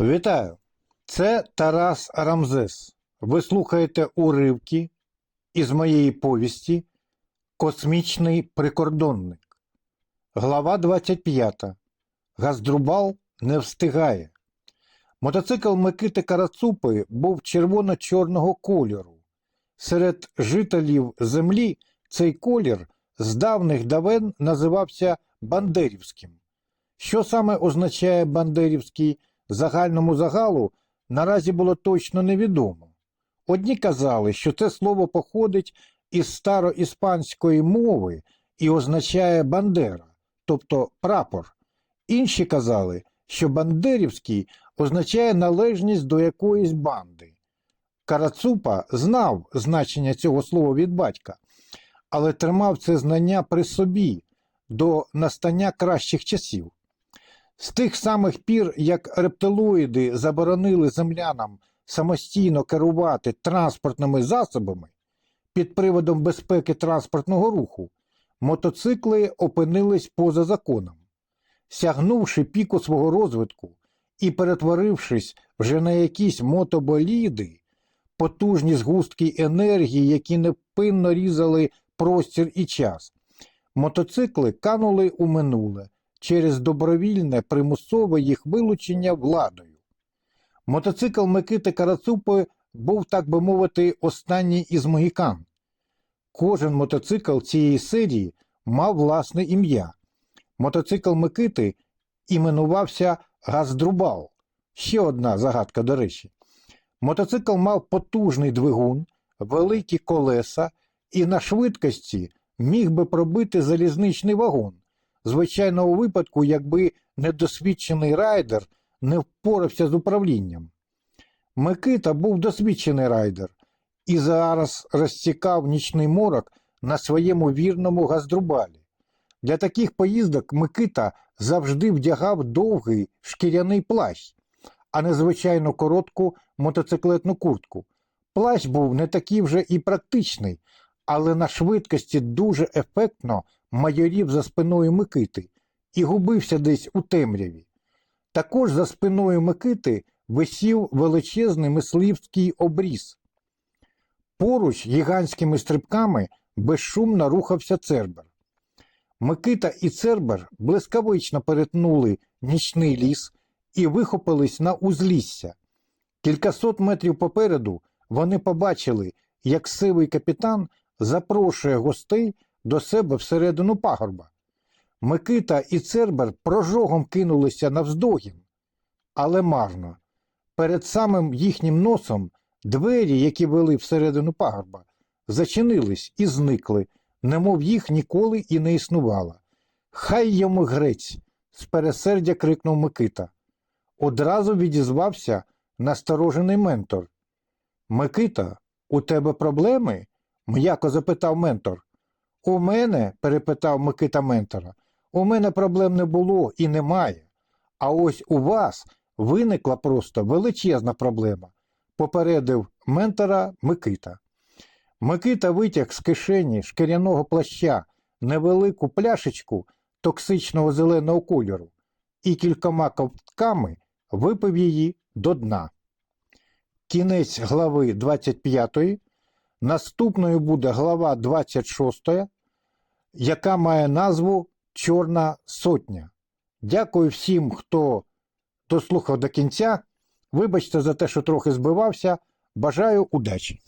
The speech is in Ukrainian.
Вітаю! Це Тарас Рамзес. Ви слухаєте уривки із моєї повісті Космічний прикордонник. Глава 25. Газдрубал не встигає. Мотоцикл Микити Карацупи був червоно-чорного кольору. Серед жителів землі цей колір з давних давен називався Бандерівським. Що саме означає Бандерівський загальному загалу, наразі було точно невідомо. Одні казали, що це слово походить із староіспанської мови і означає Бандера, тобто прапор. Інші казали, що Бандерівський означає належність до якоїсь банди. Карацупа знав значення цього слова від батька, але тримав це знання при собі до настання кращих часів. З тих самих пір, як рептилоїди заборонили землянам самостійно керувати транспортними засобами під приводом безпеки транспортного руху, мотоцикли опинились поза законом. Сягнувши піку свого розвитку і перетворившись вже на якісь мотоболіди, потужні згустки енергії, які невпинно різали простір і час, мотоцикли канули у минуле через добровільне примусове їх вилучення владою. Мотоцикл Микити Карацупи був, так би мовити, останній із могікан. Кожен мотоцикл цієї серії мав власне ім'я. Мотоцикл Микити іменувався Газдрубал. Ще одна загадка, до речі. Мотоцикл мав потужний двигун, великі колеса і на швидкості міг би пробити залізничний вагон. Звичайно, у випадку, якби недосвідчений райдер не впорався з управлінням. Микита був досвідчений райдер і зараз розцікав нічний морок на своєму вірному газдрубалі. Для таких поїздок Микита завжди вдягав довгий шкіряний плащ, а не звичайно коротку мотоциклетну куртку. Плащ був не такий вже і практичний, але на швидкості дуже ефектно майорів за спиною Микити і губився десь у темряві. Також за спиною Микити висів величезний мисливський обріз. Поруч гігантськими стрибками безшумно рухався Цербер. Микита і Цербер блискавично перетнули нічний ліс і вихопились на узлісся. Кількасот метрів попереду вони побачили, як сивий капітан запрошує гостей до себе всередину пагорба. Микита і Цербер прожогом кинулися навздогін, але марно. Перед самим їхнім носом двері, які вели всередину пагорба, зачинились і зникли, немов їх ніколи і не існувало. Хай йому грець. з пересердя крикнув Микита. Одразу відізвався насторожений ментор. Микита, у тебе проблеми? м'яко запитав ментор. У мене, перепитав Микита ментора, у мене проблем не було і немає. А ось у вас виникла просто величезна проблема, попередив ментора Микита. Микита витяг з кишені шкіряного плаща невелику пляшечку токсичного зеленого кольору і кількома ковтками випив її до дна. Кінець глави 25. Наступною буде глава 26, яка має назву Чорна Сотня. Дякую всім, хто дослухав до кінця. Вибачте за те, що трохи збивався. Бажаю удачі!